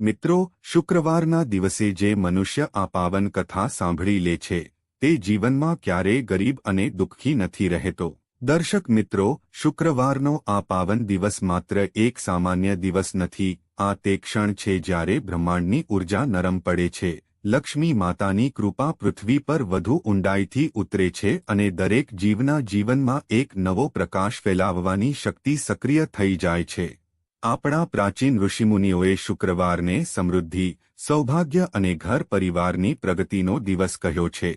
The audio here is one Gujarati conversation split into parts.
મિત્રો, શુક્રવારના દિવસે જે મનુષ્ય આ પાવન કથા સાંભળી લે છે, તે જીવનમાં ક્યારેય ગરીબ અને દુઃખી નથી રહેતો. દર્શક મિત્રો, શુક્રવારનો આ પાવન દિવસ માત્ર એક સામાન્ય દિવસ નથી, આ તે ક્ષણ છે જ્યારે બ્રહ્માંડની ઊર્જા નરમ પડે છે, લક્ષ્મી માતાની કૃપા પૃથ્વી પર વધુ ઊંડાઈથી ઉતરે છે અને દરેક જીવના જીવનમાં એક નવો પ્રકાશ ફેલાવવાની શક્તિ સક્રિય થઈ જાય છે. આપણા પ્રાચીન ઋષિમુનિઓએ શુક્રવારને સમૃદ્ધિ, સૌભાગ્ય અને ઘર પરિવારની પ્રગતિનો દિવસ કહ્યો છે.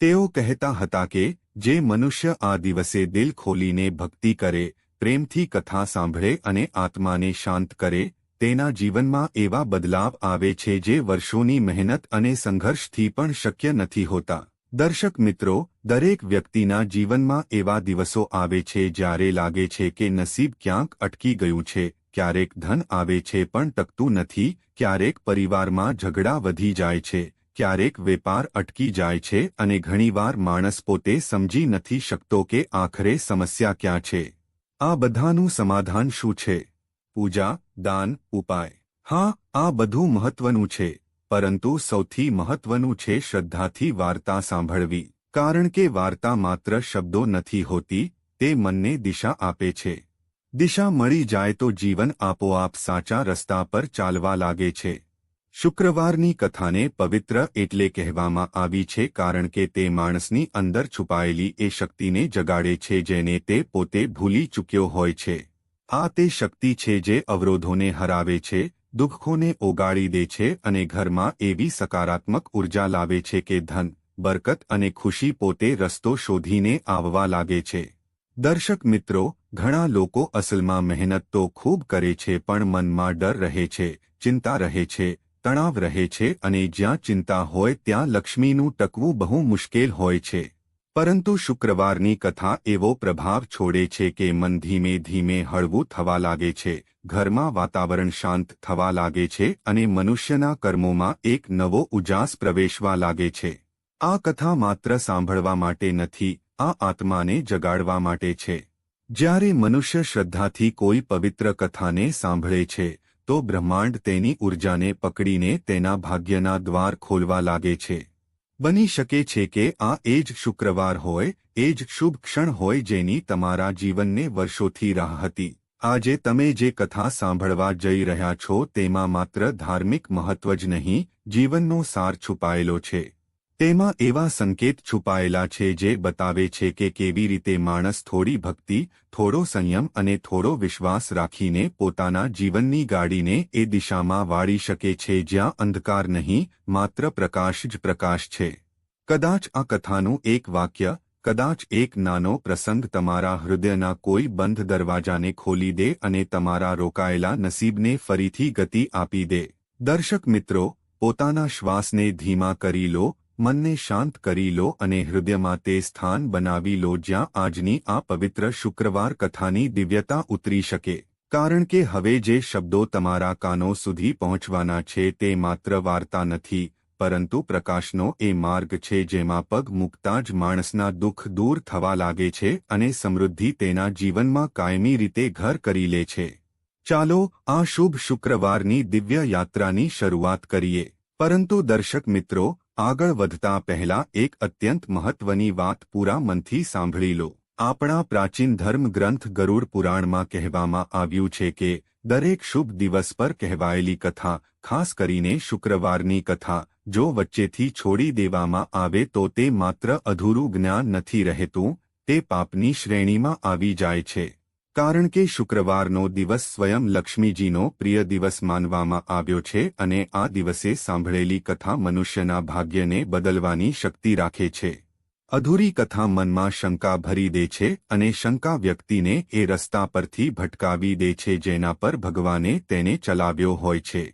તેઓ કહેતા હતા કે, જે મનુષ્ય આ દિવસે દિલ ખોલીને ભક્તિ કરે, પ્રેમથી કથા સાંભળે અને આત્માને શાંત કરે, તેના જીવનમાં એવા બદલાવ આવે છે જે વર્ષોની મહેનત અને સંઘર્ષથી પણ શક્ય નથી હોતા. દર્શક મિત્રો, દરેક વ્યક્તિના જીવનમાં એવા દિવસો આવે છે જ્યારે લાગે છે કે નસીબ ક્યાંક અટકી ગયું છે ક્યારેક ધન આવે છે પણ ટકતું નથી, ક્યારેક પરિવારમાં ઝઘડા વધી જાય છે, ક્યારેક વેપાર અટકી જાય છે અને ઘણીવાર માણસ પોતે સમજી નથી શકતો કે આખરે સમસ્યા ક્યાં છે. આ બધાનું સમાધાન શું છે? પૂજા, દાન, ઉપાય. હા, આ બધું મહત્વનું છે, પરંતુ સૌથી મહત્વનું છે શ્રદ્ધાથી વાર્તા સાંભળવી, કારણ કે વાર્તા માત્ર શબ્દો નથી હોતી, તે મનને દિશા આપે છે. દિશા મળી જાય તો જીવન આપોઆપ સાચા રસ્તા પર ચાલવા લાગે છે. શુક્રવારની કથાને પવિત્ર એટલે કહેવામાં આવી છે કારણ કે તે માણસની અંદર છુપાયેલી એ શક્તિને જગાડે છે જેને તે પોતે ભૂલી ચૂક્યો હોય છે. આ તે શક્તિ છે જે અવરોધોને હરાવે છે, દુઃખોને ઓગાળી દે છે અને ઘરમાં એવી સકારાત્મક ઊર્જા લાવે છે કે ધન, બરકત અને ખુશી પોતે રસ્તો શોધીને આવવા લાગે છે. દર્શક મિત્રો ઘણા લોકો અસલમાં મહેનત તો ખૂબ કરે છે પણ મનમાં ડર રહે છે, ચિંતા રહે છે, તણાવ રહે છે અને જ્યાં ચિંતા હોય ત્યાં લક્ષ્મીનું ટકવું બહુ મુશ્કેલ હોય છે. પરંતુ શુક્રવારની કથા એવો પ્રભાવ છોડે છે કે મન ધીમે ધીમે હળવું થવા લાગે છે, ઘરમાં વાતાવરણ શાંત થવા લાગે છે અને મનુષ્યના કર્મોમાં એક નવો ઉજાસ પ્રવેશવા લાગે છે. આ કથા માત્ર સાંભળવા માટે નથી, આ આત્માને જગાડવા માટે છે. જ્યારે મનુષ્ય શ્રદ્ધાથી કોઈ પવિત્ર કથાને સાંભળે છે, તો બ્રહ્માંડ તેની ઊર્જાને પકડીને તેના ભાગ્યના દ્વાર ખોલવા લાગે છે. બની શકે છે કે આ એ જ શુક્રવાર હોય, એ જ શુભ ક્ષણ હોય જેની તમારા જીવનને વર્ષોથી રાહ હતી. આજે તમે જે કથા સાંભળવા જઈ રહ્યા છો તેમાં માત્ર ધાર્મિક મહત્વ જ નહીં, જીવનનો સાર છુપાયેલો છે. તેમાં એવા સંકેત છુપાયેલા છે જે બતાવે છે કે કેવી રીતે માણસ થોડી ભક્તિ, થોડો સંયમ અને થોડો વિશ્વાસ રાખીને પોતાના જીવનની ગાડીને એ દિશામાં વાળી શકે છે જ્યાં અંધકાર નહીં, માત્ર પ્રકાશ જ પ્રકાશ છે. કદાચ આ કથાનું એક વાક્ય, કદાચ એક નાનો પ્રસંગ તમારા હૃદયના કોઈ બંધ દરવાજાને ખોલી દે અને તમારા રોકાયેલા નસીબને ફરીથી ગતિ આપી દે. દર્શક મિત્રો, પોતાના શ્વાસને ધીમા કરી લો મનને શાંત કરી લો અને હૃદયમાં તે સ્થાન બનાવી લો જ્યાં આજની આ પવિત્ર શુક્રવાર કથાની દિવ્યતા ઉતરી શકે. કારણ કે હવે જે શબ્દો તમારા કાનો સુધી પહોંચવાના છે તે માત્ર વાર્તા નથી, પરંતુ પ્રકાશનો એ માર્ગ છે જેમાં પગ મૂકતા જ માણસના દુઃખ દૂર થવા લાગે છે અને સમૃદ્ધિ તેના જીવનમાં કાયમી રીતે ઘર કરી લે છે. ચાલો, આ શુભ શુક્રવારની દિવ્ય યાત્રાની શરૂઆત કરીએ. પરંતુ દર્શક મિત્રો આગળ વધતા પહેલા એક અત્યંત મહત્વની વાત પૂરા મનથી સાંભળી લો. આપણા પ્રાચીન ધર્મ ગ્રંથ ગરુડ પુરાણમાં કહેવામાં આવ્યું છે કે, દરેક શુભ દિવસ પર કહેવાયેલી કથા, ખાસ કરીને શુક્રવારની કથા, જો વચ્ચેથી છોડી દેવામાં આવે તો તે માત્ર અધૂરું જ્ઞાન નથી રહેતું, તે પાપની શ્રેણીમાં આવી જાય છે. કારણ કે શુક્રવારનો દિવસ સ્વયં લક્ષ્મીજીનો પ્રિય દિવસ માનવામાં આવ્યો છે અને આ દિવસે સાંભળેલી કથા મનુષ્યના ભાગ્યને બદલવાની શક્તિ રાખે છે. અધૂરી કથા મનમાં શંકા ભરી દે છે અને શંકા વ્યક્તિને એ રસ્તા પરથી ભટકાવી દે છે જેના પર ભગવાને તેને ચલાવ્યો હોય છે.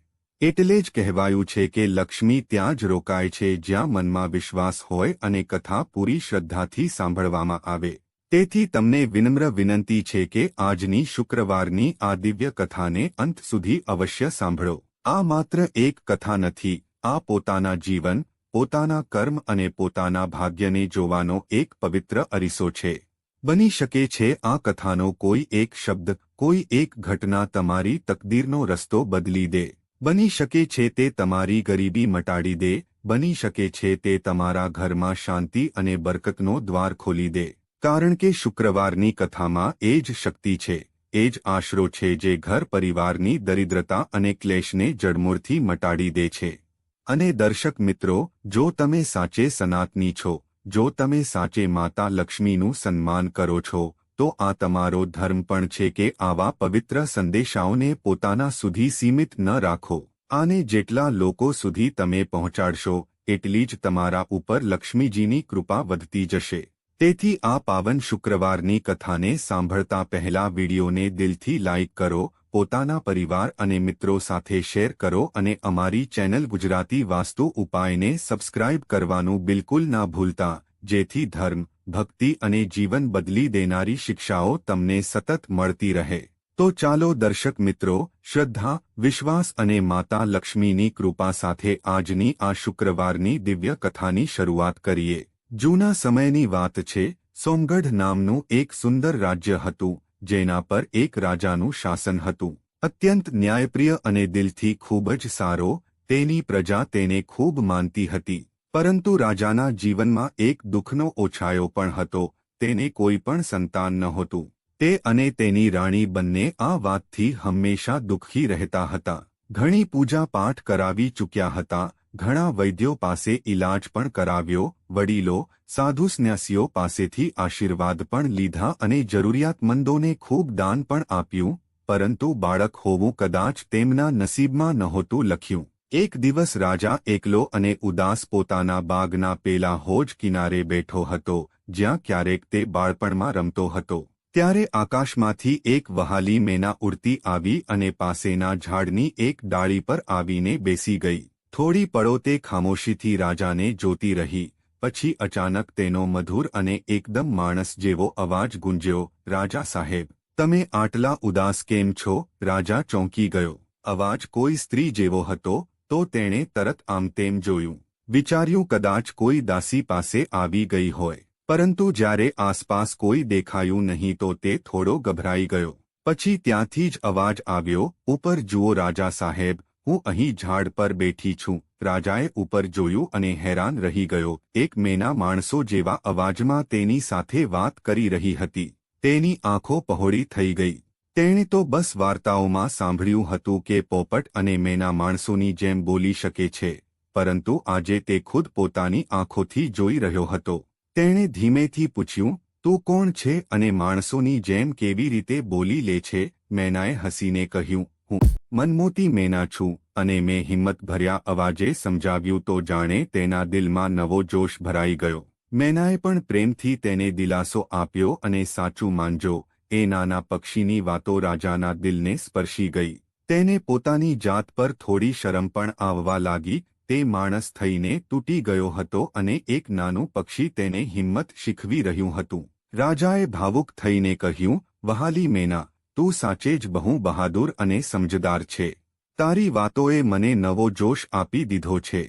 એટલે જ કહેવાયું છે કે લક્ષ્મી ત્યાં જ રોકાય છે જ્યાં મનમાં વિશ્વાસ હોય અને કથા પૂરી શ્રદ્ધાથી સાંભળવામાં આવે. તેથી તમને વિનમ્ર વિનંતી છે કે આજની શુક્રવારની આ દિવ્ય કથાને અંત સુધી અવશ્ય સાંભળો. આ માત્ર એક કથા નથી, આ પોતાના જીવન, પોતાના કર્મ અને પોતાના ભાગ્યને જોવાનો એક પવિત્ર અરીસો છે. બની શકે છે આ કથાનો કોઈ એક શબ્દ, કોઈ એક ઘટના તમારી તકદીરનો રસ્તો બદલી દે. બની શકે છે તે તમારી ગરીબી મટાડી દે, બની શકે છે તે તમારા ઘરમાં શાંતિ અને બરકતનો દ્વાર ખોલી દે. કારણ કે શુક્રવારની કથામાં એ જ શક્તિ છે, એ જ આશરો છે જે ઘર પરિવારની દરિદ્રતા અને ક્લેશને જડમૂળથી મટાડી દે છે. અને દર્શક મિત્રો, જો તમે સાચે સનાતની છો, જો તમે સાચે માતા લક્ષ્મીનું સન્માન કરો છો, તો આ તમારો ધર્મ પણ છે કે આવા પવિત્ર સંદેશાઓને પોતાના સુધી સીમિત ન રાખો. આને જેટલા લોકો સુધી તમે પહોંચાડશો, એટલી જ તમારા ઉપર લક્ષ્મીજીની કૃપા વધતી જશે. તેથી આ પાવન શુક્રવારની કથાને સાંભળતા પહેલા વિડીયોને દિલથી લાઇક કરો, પોતાના પરિવાર અને મિત્રો સાથે શેર કરો અને અમારી ચેનલ ગુજરાતી વાસ્તુ ઉપાયને સબસ્ક્રાઇબ કરવાનું બિલકુલ ના ભૂલતા, જેથી ધર્મ, ભક્તિ અને જીવન બદલી દેનારી શિક્ષાઓ તમને સતત મળતી રહે. તો ચાલો દર્શક મિત્રો, શ્રદ્ધા, વિશ્વાસ અને માતા લક્ષ્મીની કૃપા સાથે આજની આ શુક્રવારની દિવ્ય કથાની શરૂઆત કરીએ. જૂના સમયની વાત છે, સોમગઢ નામનું એક સુંદર રાજ્ય હતું, જેના પર એક રાજાનું શાસન હતું. અત્યંત ન્યાયપ્રિય અને દિલથી ખૂબ જ સારો, તેની પ્રજા તેને ખૂબ માનતી હતી. પરંતુ રાજાના જીવનમાં એક દુઃખનો ઓછાયો પણ હતો, તેને કોઈ પણ સંતાન નહોતું. તે અને તેની રાણી બંને આ વાતથી હંમેશા દુઃખી રહેતા હતા. ઘણી પૂજા પાઠ કરાવી ચૂક્યા હતા ઘણા વૈદ્યો પાસે ઇલાજ પણ કરાવ્યો, વડીલો, સાધુ સ્ન્યાસીઓ પાસેથી આશીર્વાદ પણ લીધા અને જરૂરિયાતમંદોને ખૂબ દાન પણ આપ્યું, પરંતુ બાળક હોવું કદાચ તેમના નસીબમાં નહોતું લખ્યું. એક દિવસ રાજા એકલો અને ઉદાસ પોતાના બાગના પેલા હોજ કિનારે બેઠો હતો, જ્યાં ક્યારેક તે બાળપણમાં રમતો હતો. ત્યારે આકાશમાંથી એક વહાલી મેના ઉડતી આવી અને પાસેના ઝાડની એક ડાળી પર આવીને બેસી ગઈ. થોડી પળો તે ખામોશીથી રાજાને જોતી રહી, પછી અચાનક તેનો મધુર અને એકદમ માણસ જેવો અવાજ ગુંજ્યો, રાજા સાહેબ, તમે આટલા ઉદાસ કેમ છો? રાજા ચોંકી ગયો. અવાજ કોઈ સ્ત્રી જેવો હતો, તો તેણે તરત આમ તેમ જોયું. વિચાર્યું કદાચ કોઈ દાસી પાસે આવી ગઈ હોય, પરંતુ જ્યારે આસપાસ કોઈ દેખાયું નહીં તો તે થોડો ગભરાઈ ગયો. પછી ત્યાંથી જ અવાજ આવ્યો, ઉપર જુઓ રાજા સાહેબ હું અહીં ઝાડ પર બેઠી છું. રાજાએ ઉપર જોયું અને હેરાન રહી ગયો. એક મેના માણસો જેવા અવાજમાં તેની સાથે વાત કરી રહી હતી. તેની આંખો પહોળી થઈ ગઈ. તેણે તો બસ વાર્તાઓમાં સાંભળ્યું હતું કે પોપટ અને મેના માણસોની જેમ બોલી શકે છે, પરંતુ આજે તે ખુદ પોતાની આંખોથી જોઈ રહ્યો હતો. તેણે ધીમેથી પૂછ્યું, તું કોણ છે અને માણસોની જેમ કેવી રીતે બોલી લે છે? મેનાએ હસીને કહ્યું હું મનમોતી મેના છું અને મેં હિંમતભર્યા અવાજે સમજાવ્યું તો જાણે તેના દિલમાં નવો જોશ ભરાઈ ગયો. મેનાએ પણ પ્રેમથી તેને દિલાસો આપ્યો અને સાચું માનજો, એ નાના પક્ષીની વાતો રાજાના દિલને સ્પર્શી ગઈ. તેને પોતાની જાત પર થોડી શરમ પણ આવવા લાગી, તે માણસ થઈને તૂટી ગયો હતો અને એક નાનું પક્ષી તેને હિંમત શીખવી રહ્યું હતું. રાજાએ ભાવુક થઈને કહ્યું, વહાલી મેના તું સાચે જ બહુ બહાદુર અને સમજદાર છે. તારી વાતોએ મને નવો જોશ આપી દીધો છે.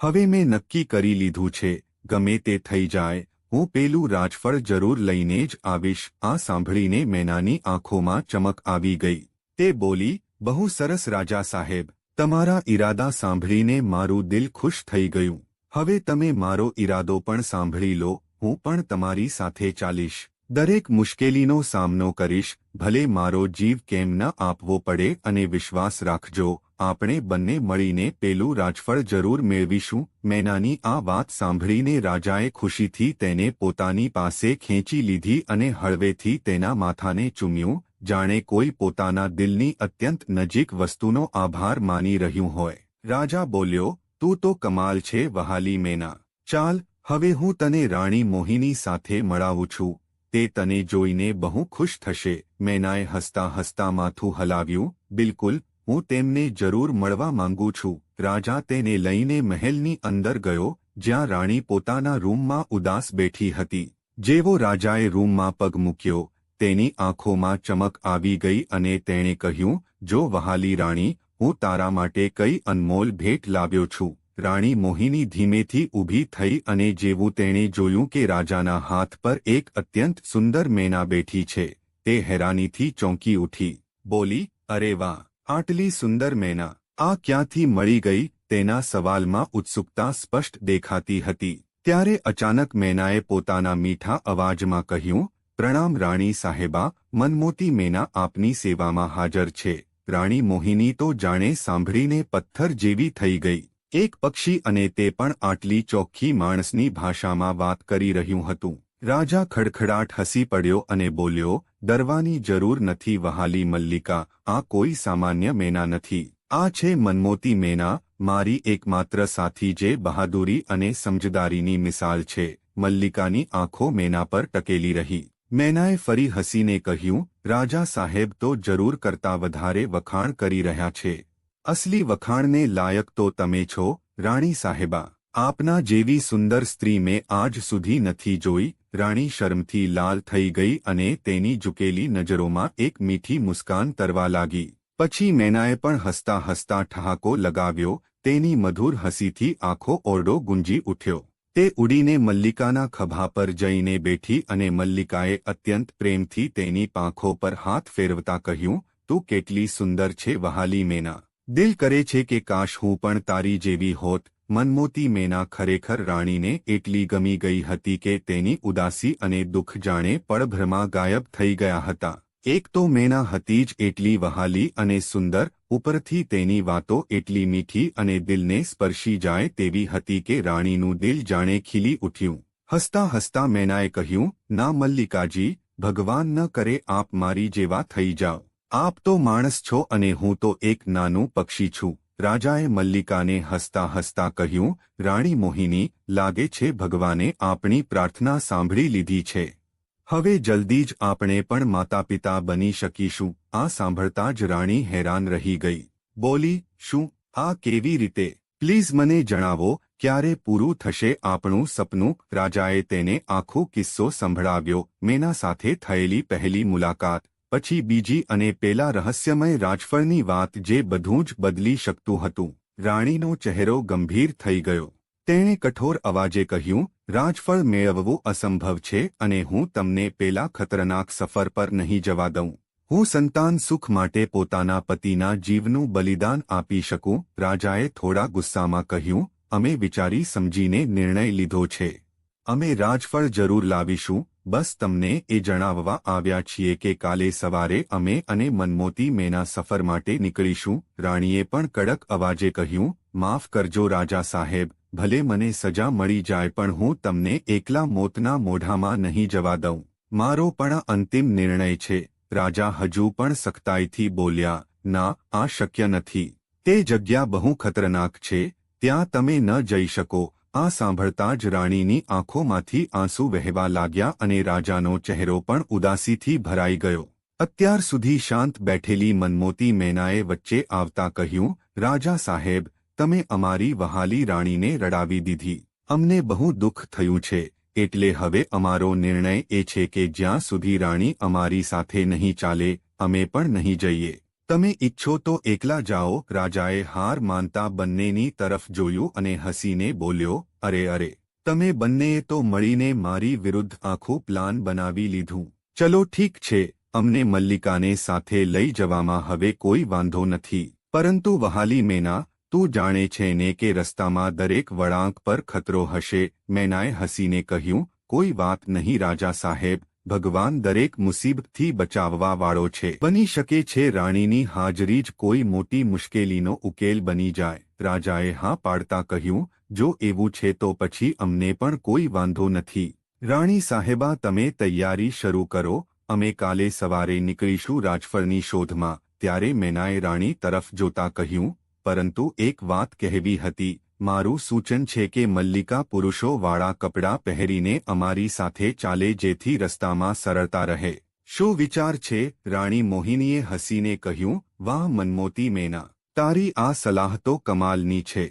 હવે મેં નક્કી કરી લીધું છે, ગમે તે થઈ જાય, હું પેલું રાજફળ જરૂર લઈને જ આવીશ. આ સાંભળીને મેનાની આંખોમાં ચમક આવી ગઈ. તે બોલી, બહુ સરસ રાજા સાહેબ, તમારા ઈરાદા સાંભળીને મારું દિલ ખુશ થઈ ગયું. હવે તમે મારો ઈરાદો પણ સાંભળી લો, હું પણ તમારી સાથે ચાલીશ. દરેક મુશ્કેલીનો સામનો કરીશ ભલે મારો જીવ કેમ ન આપવો પડે અને વિશ્વાસ રાખજો, આપણે બંને મળીને પેલું રાજફળ જરૂર મેળવીશું. મેનાની આ વાત સાંભળીને રાજાએ ખુશીથી તેને પોતાની પાસે ખેંચી લીધી અને હળવેથી તેના માથાને ચૂમ્યું. જાણે કોઈ પોતાના દિલની અત્યંત નજીક વસ્તુનો આભાર માની રહ્યું હોય. રાજા બોલ્યો, તું તો કમાલ છે વહાલી મેના. ચાલ, હવે હું તને રાણી મોહિની સાથે મળાવું છું. તે તને જોઈને બહુ ખુશ થશે. મેનાએ હસતા હસતા માથું હલાવ્યું. બિલકુલ, હું તેમને જરૂર મળવા માંગુ છું. રાજા તેને લઈને મહેલની અંદર ગયો, જ્યાં રાણી પોતાના રૂમમાં ઉદાસ બેઠી હતી. જેવો રાજાએ રૂમમાં પગ મૂક્યો, તેની આંખોમાં ચમક આવી ગઈ અને તેણે કહ્યું, જો વહાલી રાણી, હું તારા માટે કઈ અનમોલ ભેટ લાવ્યો છું. રાણી મોહિની ધીમેથી ઊભી થઈ અને જેવું તેણે જોયું કે રાજાના હાથ પર એક અત્યંત સુંદર મેના બેઠી છે, તે હેરાનીથી ચોંકી ઉઠી. બોલી, અરે વાહ, આટલી સુંદર મેના, આ ક્યાંથી મળી ગઈ? તેના સવાલમાં ઉત્સુકતા સ્પષ્ટ દેખાતી હતી. ત્યારે અચાનક મેનાએ પોતાના મીઠા અવાજમાં કહ્યું, પ્રણામ રાણી સાહેબા મનમોતી મેના આપની સેવામાં હાજર છે. રાણી મોહિની તો જાણે સાંભળીને પથ્થર જેવી થઈ ગઈ. એક પક્ષી અને તે પણ આટલી ચોખ્ખી માણસની ભાષામાં વાત કરી રહ્યું હતું. રાજા ખડખડાટ હસી પડ્યો અને બોલ્યો, ડરવાની જરૂર નથી વહાલી મલ્લિકા, આ કોઈ સામાન્ય મેના નથી. આ છે મનમોતી મેના, મારી એકમાત્ર સાથી જે બહાદુરી અને સમજદારીની મિસાલ છે. મલ્લિકાની આંખો મેના પર ટકેલી રહી. મેનાએ ફરી હસીને કહ્યું, રાજા સાહેબ તો જરૂર કરતા વધારે વખાણ કરી રહ્યા છે. અસલી વખાણને લાયક તો તમે છો, રાણી સાહેબા. આપના જેવી સુંદર સ્ત્રી મેં આજ સુધી નથી જોઈ, રાણી શરમથી લાલ થઈ ગઈ અને તેની ઝૂકેલી નજરોમાં એક મીઠી મુસ્કાન તરવા લાગી. પછી મેનાએ પણ હસતા હસતા ઠહાકો લગાવ્યો, તેની મધુર હસીથી આખો ઓરડો ગુંજી ઉઠ્યો. તે ઉડીને મલ્લિકાના ખભા પર જઈને બેઠી અને મલ્લિકાએ અત્યંત પ્રેમથી તેની પાંખો પર હાથ ફેરવતા કહ્યું, તું કેટલી સુંદર છે વહાલી મેના. દિલ કરે છે કે કાશ હું પણ તારી જેવી હોત, મનમોતી મેના ખરેખર રાણીને એટલી ગમી ગઈ હતી કે તેની ઉદાસી અને દુઃખ જાણે પળભરમાં ગાયબ થઈ ગયા હતા. એક તો મેના હતી જ એટલી વહાલી અને સુંદર, ઉપરથી તેની વાતો એટલી મીઠી અને દિલને સ્પર્શી જાય તેવી હતી કે રાણીનું દિલ જાણે ખીલી ઉઠ્યું. હસતા હસતા મેનાએ કહ્યું, ના મલ્લિકાજી, ભગવાન ન કરે આપ મારી જેવા થઈ જાઓ. આપ તો માણસ છો અને હું તો એક નાનું પક્ષી છું. રાજાએ મલ્લિકાને હસતા હસતા કહ્યું, રાણી મોહિની, લાગે છે ભગવાને આપણી પ્રાર્થના સાંભળી લીધી છે. હવે જલ્દી જ આપણે પણ માતાપિતા બની શકીશું. આ સાંભળતા જ રાણી હેરાન રહી ગઈ. બોલી, શું? આ કેવી રીતે? પ્લીઝ મને જણાવો, ક્યારે પૂરું થશે આપણું સપનું? રાજાએ તેને આખો કિસ્સો સંભળાવ્યો. મેના સાથે થયેલી પહેલી મુલાકાત. પછી બીજી અને પેલા રહસ્યમય રાજફળની વાત જે બધું જ બદલી શકતું હતું. રાણીનો ચહેરો ગંભીર થઈ ગયો. તેણે કઠોર અવાજે કહ્યું, રાજફળ મેળવવું અસંભવ છે અને હું તમને પેલા ખતરનાક સફર પર નહીં જવા દઉં. હું સંતાન સુખ માટે પોતાના પતિના જીવનું બલિદાન આપી શકું. રાજાએ થોડા ગુસ્સામાં કહ્યું, અમે વિચારી સમજીને નિર્ણય લીધો છે. અમે રાજફળ જરૂર લાવીશું બસ તમને એ જણાવવા આવ્યા છીએ કે કાલે સવારે અમે અને મનમોતી મેના સફર માટે નીકળીશું. રાણીએ પણ કડક અવાજે કહ્યું, માફ કરજો રાજા સાહેબ, ભલે મને સજા મળી જાય પણ હું તમને એકલા મોતના મોઢામાં નહીં જવા દઉં. મારો પણ અંતિમ નિર્ણય છે. રાજા હજુ પણ સખ્તાઈથી બોલ્યા, ના, આ શક્ય નથી. તે જગ્યા બહુ ખતરનાક છે. ત્યાં તમે ન જઈ શકો. આ સાંભળતા જ રાણીની આંખોમાંથી આંસુ વહેવા લાગ્યા અને રાજાનો ચહેરો પણ ઉદાસીથી ભરાઈ ગયો. અત્યાર સુધી શાંત બેઠેલી મનમોતી મેનાએ વચ્ચે આવતા કહ્યું, રાજા સાહેબ, તમે અમારી વહાલી રાણીને રડાવી દીધી. અમને બહુ દુઃખ થયું છે, એટલે હવે અમારો નિર્ણય એ છે કે જ્યાં સુધી રાણી અમારી સાથે નહીં ચાલે, અમે પણ નહીં જઈએ. તમે ઈચ્છો તો એકલા જાઓ, રાજાએ હાર માનતા બંનેની તરફ જોયું અને હસીને બોલ્યો, અરે અરે, તમે બંનેએ તો મળીને મારી વિરુદ્ધ આખું પ્લાન બનાવી લીધું. ચલો ઠીક છે, અમને મલ્લિકાને સાથે લઈ જવામાં હવે કોઈ વાંધો નથી. પરંતુ વહાલી મેના, તું જાણે છે ને કે રસ્તામાં દરેક વળાંક પર ખતરો હશે. મેનાએ હસીને કહ્યું, કોઈ વાત નહીં, રાજા સાહેબ ભગવાન દરેક મુસીબતથી બચાવવા વાળો છે. બની શકે છે રાણીની હાજરી જ કોઈ મોટી મુશ્કેલીનો ઉકેલ બની જાય. રાજાએ હા પાડતા કહ્યું, જો એવું છે તો પછી અમને પણ કોઈ વાંધો નથી. રાણી સાહેબા, તમે તૈયારી શરૂ કરો. અમે કાલે સવારે નીકળીશું રાજફળની શોધમાં. ત્યારે મેનાએ રાણી તરફ જોતા કહ્યું, પરંતુ એક વાત કહેવી હતી. મારું સૂચન છે કે મલ્લિકા પુરુષોવાળા કપડાં પહેરીને અમારી સાથે ચાલે જેથી રસ્તામાં સરળતા રહે. શું વિચાર છે? રાણી મોહિનીએ હસીને કહ્યું, વાહ મનમોતી મેના, તારી આ સલાહ તો કમાલની છે.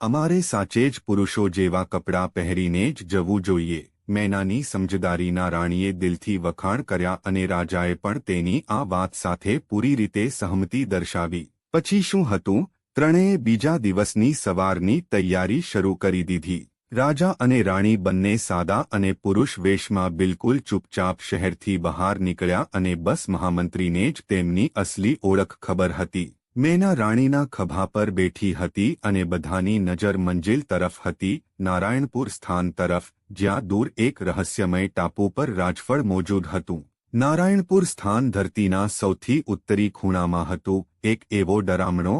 અમારે સાચે જ પુરુષો જેવા કપડાં પહેરીને જ જવું જોઈએ. મેનાની સમજદારીના રાણીએ દિલથી વખાણ કર્યા અને રાજાએ પણ તેની આ વાત સાથે પૂરી રીતે સહમતિ દર્શાવી. પછી શું હતું? ત્રણેય બીજા દિવસની સવારની તૈયારી શરૂ કરી દીધી. રાજા અને રાણી બંને સાદા અને પુરુષ વેશમાં બિલકુલ ચૂપચાપ શહેરથી બહાર નીકળ્યા અને બસ મહામંત્રીને જ તેમની અસલી ઓળખ ખબર હતી. મેના રાણીના ખભા પર બેઠી હતી અને બધાની નજર મંજિલ તરફ હતી. નારાયણપુર સ્થાન તરફ, જ્યાં દૂર એક રહસ્યમય ટાપુ પર રાજફળ મોજૂદ હતું. નારાયણપુર સ્થાન ધરતીના સૌથી ઉત્તરી ખૂણામાં હતું. એક એવો ડરામણો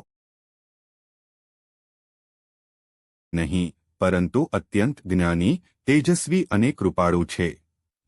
નહીં, પરંતુ અત્યંત જ્ઞાની, તેજસ્વી અને કૃપાળુ છે.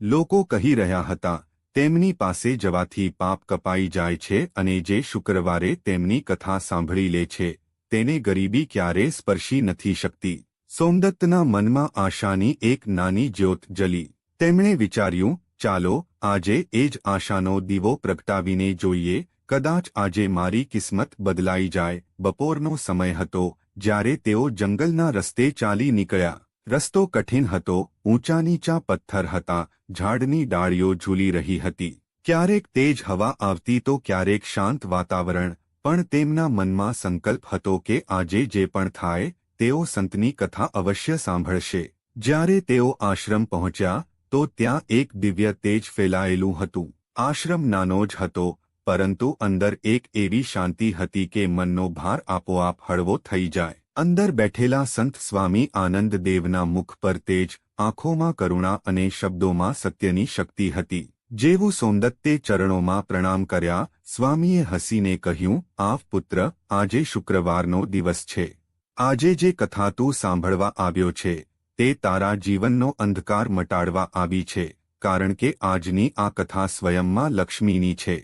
લોકો કહી રહ્યા હતા, તેમની પાસે જવાથી પાપ કપાઈ જાય છે અને જે શુક્રવારે તેમની કથા સાંભળી લે છે, તેને ગરીબી ક્યારે સ્પર્શી નથી શકતી. સોમદત્તના મનમાં આશાની એક નાની જ્યોત જલી. તેમણે વિચાર્યું, ચાલો, આજે એ જ આશાનો દીવો પ્રગટાવીને જોઈએ, કદાચ આજે મારી કિસ્મત બદલાઈ જાય, બપોરનો સમય હતો જ્યારે તેઓ જંગલના રસ્તે ચાલી નીકળ્યા. રસ્તો કઠિન હતો ઊંચા નીચા પથ્થર હતા, ઝાડની ડાળીઓ ઝૂલી રહી હતી. ક્યારેક તેજ હવા આવતી તો ક્યારેક શાંત વાતાવરણ, પણ તેમના મનમાં સંકલ્પ હતો કે આજે જે પણ થાય, તેઓ સંતની કથા અવશ્ય સાંભળશે. જ્યારે તેઓ આશ્રમ પહોંચ્યા, તો ત્યાં એક દિવ્ય તેજ ફેલાયેલું હતું. આશ્રમ નાનો જ હતો પરંતુ અંદર એક એવી શાંતિ હતી કે મનનો ભાર આપોઆપ હળવો થઈ જાય. અંદર બેઠેલા સંત સ્વામી આનંદ દેવના મુખ પર તેજ, આંખોમાં કરુણા અને શબ્દોમાં સત્યની શક્તિ હતી. જેવું સોમદત્તે ચરણોમાં પ્રણામ કર્યા, સ્વામીએ હસીને કહ્યું, આવ પુત્ર, આજે શુક્રવારનો દિવસ છે. આજે જે કથા તું સાંભળવા આવ્યો છે, તે તારા જીવનનો અંધકાર મટાડવા આવી છે, કારણ કે આજની આ કથા સ્વયંમાં લક્ષ્મીની છે.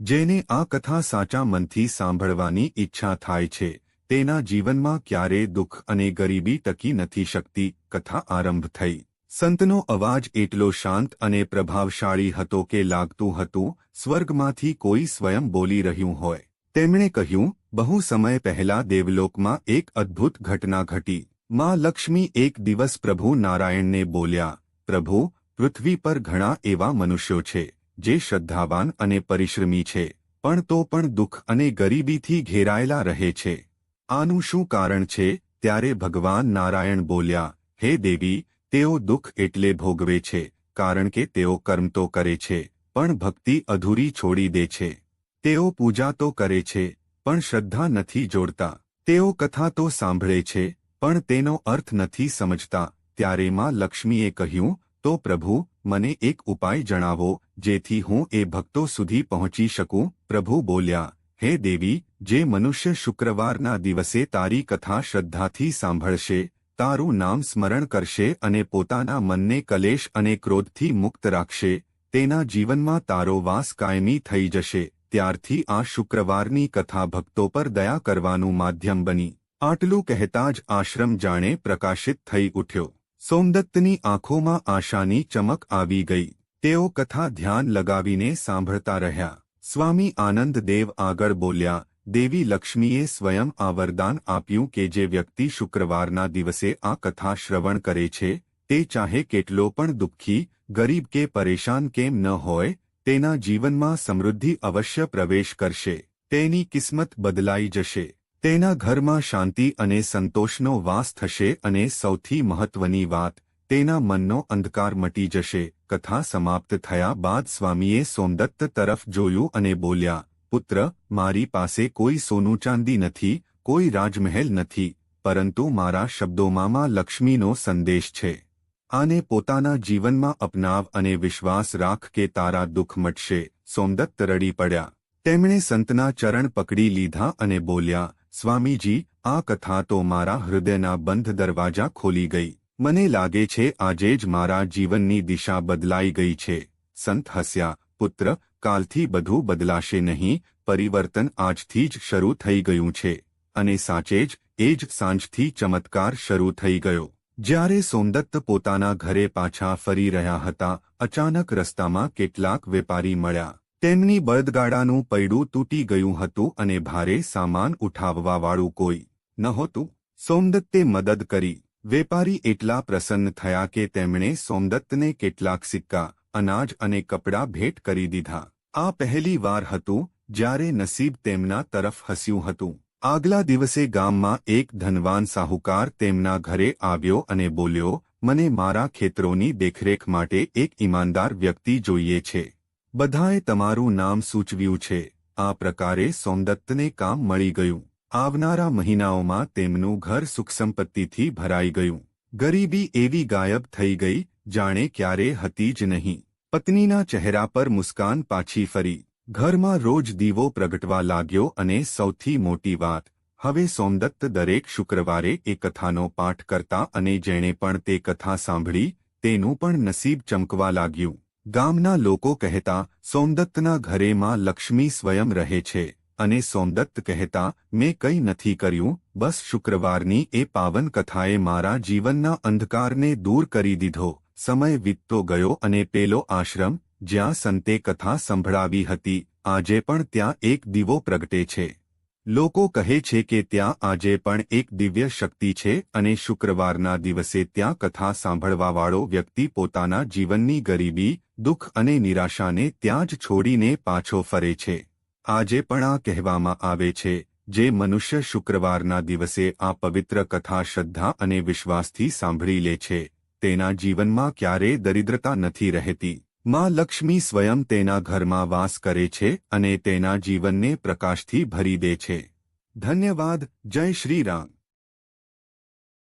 જેને આ કથા સાચા મનથી સાંભળવાની ઈચ્છા થાય છે, તેના જીવનમાં ક્યારે દુઃખ અને ગરીબી ટકી નથી શકતી, કથા આરંભ થઈ. સંતનો અવાજ એટલો શાંત અને પ્રભાવશાળી હતો કે લાગતું હતું, સ્વર્ગમાંથી કોઈ સ્વયં બોલી રહ્યું હોય. તેમણે કહ્યું, બહુ સમય પહેલા દેવલોકમાં એક અદ્ભુત ઘટના ઘટી. માં લક્ષ્મી એક દિવસ પ્રભુ નારાયણને બોલ્યા, પ્રભુ, પૃથ્વી પર ઘણા એવા મનુષ્યો છે. જે શ્રદ્ધાવાન અને પરિશ્રમી છે, પણ તો પણ દુઃખ અને ગરીબીથી ઘેરાયેલા રહે છે. આનું શું કારણ છે? ત્યારે ભગવાન નારાયણ બોલ્યા, હે દેવી, તેઓ દુઃખ એટલે ભોગવે છે, કારણ કે તેઓ કર્મ તો કરે છે, પણ ભક્તિ અધૂરી છોડી દે છે. તેઓ પૂજા તો કરે છે, પણ શ્રદ્ધા નથી જોડતા. તેઓ કથા તો સાંભળે છે, પણ તેનો અર્થ નથી સમજતા. ત્યારે માં લક્ષ્મીએ કહ્યું, તો પ્રભુ મને એક ઉપાય જણાવો, જેથી હું એ ભક્તો સુધી પહોંચી શકું. પ્રભુ બોલ્યા, હે દેવી, જે મનુષ્ય શુક્રવારના દિવસે તારી કથા શ્રદ્ધાથી સાંભળશે, તારું નામ સ્મરણ કરશે અને પોતાના મનને કલેશ અને ક્રોધથી મુક્ત રાખશે, તેના જીવનમાં તારો વાસ કાયમી થઈ જશે, ત્યારથી આ શુક્રવારની કથા ભક્તો પર દયા કરવાનું માધ્યમ બની. આટલું કહેતા જ આશ્રમ જાણે પ્રકાશિત થઈ ઉઠ્યો. સોમદત્તની આંખોમાં આશાની ચમક આવી ગઈ. તેઓ કથા ધ્યાન લગાવીને સાંભળતા રહ્યા. સ્વામી આનંદ દેવ આગળ બોલ્યા, દેવી લક્ષ્મીએ સ્વયં આ વરદાન આપ્યું કે જે વ્યક્તિ શુક્રવારના દિવસે આ કથા શ્રવણ કરે છે, તે ચાહે કેટલો પણ દુઃખી, ગરીબ કે પરેશાન કેમ ન હોય, તેના જીવનમાં સમૃદ્ધિ અવશ્ય પ્રવેશ કરશે. તેની કિસ્મત બદલાઈ જશે. તેના ઘરમાં શાંતિ અને સંતોષનો વાસ થશે અને સૌથી મહત્વની વાત, તેના મનનો અંધકાર મટી જશે. કથા સમાપ્ત થયા બાદ સ્વામીએ સોમદત્ત તરફ જોયું અને બોલ્યા, પુત્ર, મારી પાસે કોઈ સોનું ચાંદી નથી, કોઈ રાજમહેલ નથી, પરંતુ મારા શબ્દોમાં માં લક્ષ્મીનો સંદેશ છે. આને પોતાના જીવનમાં અપનાવ અને વિશ્વાસ રાખ કે તારા દુઃખ મટશે. સોમદત્ત રડી પડ્યા. તેમણે સંતના ચરણ પકડી લીધા અને બોલ્યા સ્વામીજી, આ કથા તો મારા હૃદયના બંધ દરવાજા ખોલી ગઈ. મને લાગે છે આજે જ મારા જીવનની દિશા બદલાઈ ગઈ છે. સંત હસ્યા, પુત્ર, કાલથી બધું બદલાશે નહીં, પરિવર્તન આજથી જ શરૂ થઈ ગયું છે. અને સાચે જ, એ જ સાંજથી ચમત્કાર શરૂ થઈ ગયો. જ્યારે સોમદત્ત પોતાના ઘરે પાછા ફરી રહ્યા હતા, અચાનક રસ્તામાં કેટલાક વેપારી મળ્યા. તેમની બળદગાડાનું પૈડું તૂટી ગયું હતું અને ભારે સામાન ઉઠાવવાવાળું કોઈ નહોતું. સોમદત્તે મદદ કરી. વેપારી એટલા પ્રસન્ન થયા કે તેમણે સોમદત્તને કેટલાક સિક્કા, અનાજ અને કપડાં ભેટ કરી દીધા. આ પહેલી વાર હતું જ્યારે નસીબ તેમના તરફ હસ્યું હતું. આગલા દિવસે ગામમાં એક ધનવાન સાહુકાર તેમના ઘરે આવ્યો અને બોલ્યો, મને મારા ખેતરોની દેખરેખ માટે એક ઈમાનદાર વ્યક્તિ જોઈએ છે. બધાએ તમારું નામ સૂચવ્યું છે. આ પ્રકારે સોમદત્તને કામ મળી ગયું. આવનારા મહિનાઓમાં તેમનું ઘર સુખસંપત્તિથી ભરાઈ ગયું. ગરીબી એવી ગાયબ થઈ ગઈ, જાણે ક્યારે હતી જ નહીં. પત્નીના ચહેરા પર મુસ્કાન પાછી ફરી. ઘરમાં રોજ દીવો પ્રગટવા લાગ્યો અને સૌથી મોટી વાત, હવે સોમદત્ત દરેક શુક્રવારે એ કથાનો પાઠ કરતા અને જેણે પણ તે કથા સાંભળી, તેનું પણ નસીબ ચમકવા લાગ્યું. ગામના લોકો કહેતા, સોમદત્તના ઘરે માં લક્ષ્મી સ્વયં રહે છે. અને સોમદત્ત કહેતા, મેં કંઈ નથી કર્યું, બસ શુક્રવારની એ પાવન કથાએ મારા જીવનના અંધકારને દૂર કરી દીધો. સમય વીતતો ગયો અને પેલો આશ્રમ, જ્યાં સંતે કથા સંભળાવી હતી, આજે પણ ત્યાં એક દીવો પ્રગટે છે. લોકો કહે છે કે ત્યાં આજે પણ એક દિવ્ય શક્તિ છે અને શુક્રવારના દિવસે ત્યાં કથા સાંભળવાવાળો વ્યક્તિ પોતાના જીવનની ગરીબી, દુઃખ અને નિરાશાને ત્યાં જ છોડીને પાછો ફરે છે. આજે પણ આ કહેવામાં આવે છે, જે મનુષ્ય શુક્રવારના દિવસે આ પવિત્ર કથા શ્રદ્ધા અને વિશ્વાસથી સાંભળી લે છે, તેના જીવનમાં ક્યારેય દરિદ્રતા નથી રહેતી. માં લક્ષ્મી સ્વયં તેના ઘરમાં વાસ કરે છે અને તેના જીવનને પ્રકાશથી ભરી દે છે. ધન્યવાદ. જય શ્રી રામ.